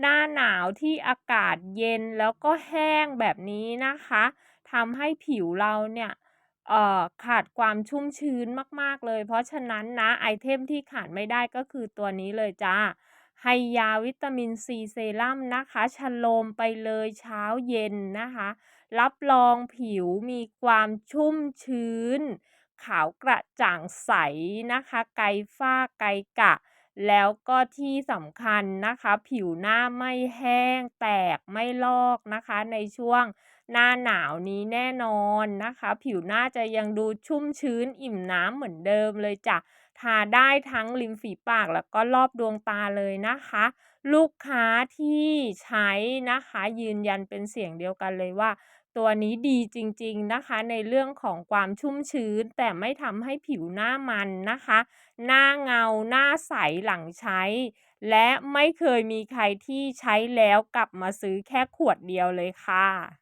หน้าหนาวที่อากาศเย็นแล้วก็แห้งแบบนี้นะคะทำให้ผิวเราเนี่ยขาดความชุ่มชื้นมาก ๆ เลย เพราะฉะนั้นนะไอเทมที่ขาดไม่ได้ก็คือตัวนี้เลยจ้าไฮยาวิตามินซีเซรั่มนะคะชโลมไปเลยเช้าเย็นนะคะ รับรองผิวมีความชุ่มชื้น ขาวกระจ่างใสนะคะ ไกลฝ้าไกลกะ แล้วก็ที่สำคัญนะคะ ผิวหน้าไม่แห้งแตกไม่ลอกนะคะ ในช่วง หน้าหนาวนี้แน่นอนนะคะ ผิวหน้าจะยังดูชุ่มชื้นอิ่มน้ำเหมือนเดิมเลยจ้ะทาได้ทั้งริมฝีปากแล้วก็รอบดวงตาเลยนะคะ ลูกค้าที่ใช้นะคะ ยืนยันเป็นเสียงเดียวกันเลยว่า ตัวนี้ดีจริงๆนะคะ ในเรื่องของความชุ่มชื้น แต่ไม่ทำให้ผิวหน้ามันนะคะ หน้าเงาหน้าใสหลังใช้ และไม่เคยมีใครที่ใช้แล้วกลับมาซื้อแค่ขวดเดียวเลยค่ะ